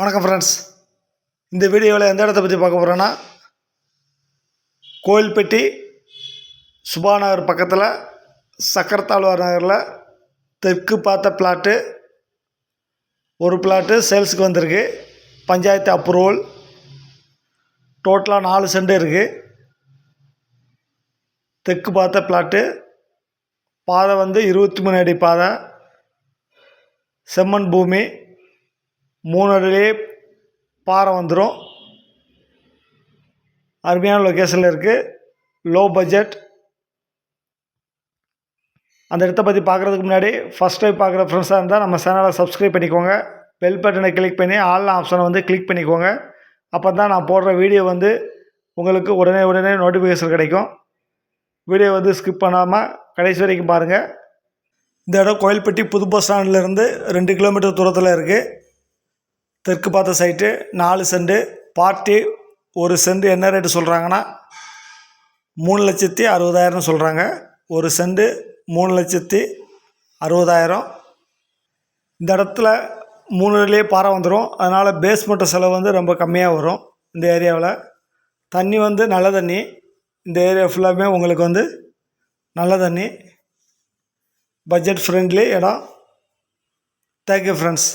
வணக்கம் ஃப்ரெண்ட்ஸ் இந்த வீடியோவில் எந்த இடத்த பற்றி பார்க்க போகிறோன்னா கோயில்பட்டி சுபா நகர் பக்கத்தில் சக்கரத்தாழ்வார் நகரில் தெற்கு பார்த்த பிளாட்டு ஒரு பிளாட்டு சேல்ஸுக்கு வந்திருக்கு. பஞ்சாயத்து அப்ரூவல் டோட்டலாக நாலு செண்டு இருக்குது தெற்கு பார்த்த பிளாட்டு பாதை வந்து இருபத்தி மூணு அடி பாதை. செம்மண் பூமி. மூணு அடியிலே பாறை வந்துடும் அருமையான லொக்கேஷனில் இருக்குது லோ பட்ஜெட் அந்த இடத்த பற்றி பார்க்குறதுக்கு முன்னாடி ஃபஸ்ட் டைம் பார்க்குற ஃப்ரெண்ட்ஸாக இருந்தால் நம்ம சேனலை சப்ஸ்கிரைப் பண்ணிக்கோங்க. பெல் பட்டனை கிளிக் பண்ணி ஆல் ஆப்ஷனை வந்து கிளிக் பண்ணிக்கோங்க. அப்போ தான் நான் போடுற வீடியோ வந்து உங்களுக்கு உடனே உடனே நோட்டிஃபிகேஷன் கிடைக்கும். வீடியோ வந்து ஸ்கிப் பண்ணாமல் கடைசி வரைக்கும் பாருங்கள் இந்த இடம் கோயில்பட்டி புது பஸ் ஸ்டாண்ட்லேருந்து ரெண்டு கிலோமீட்டர் தூரத்தில் இருக்குது தெற்கு பார்த்த சைட்டு நாலு சென்டு பார்ட்டி ஒரு சென்டு என்ன ரேட்டு சொல்கிறாங்கன்னா மூணு லட்சத்தி அறுபதாயிரம் சொல்கிறாங்க ஒரு சென்டு மூணு லட்சத்தி அறுபதாயிரம். இந்த இடத்துல மூணுலேயே பாறை வந்துடும் அதனால் பேஸ்மெண்ட்டு செலவு வந்து ரொம்ப கம்மியாக வரும் இந்த ஏரியாவில் தண்ணி வந்து நல்ல தண்ணி. இந்த ஏரியா ஃபுல்லாமே உங்களுக்கு வந்து நல்ல தண்ணி. பட்ஜெட் ஃப்ரெண்ட்லி இடம். Thank you friends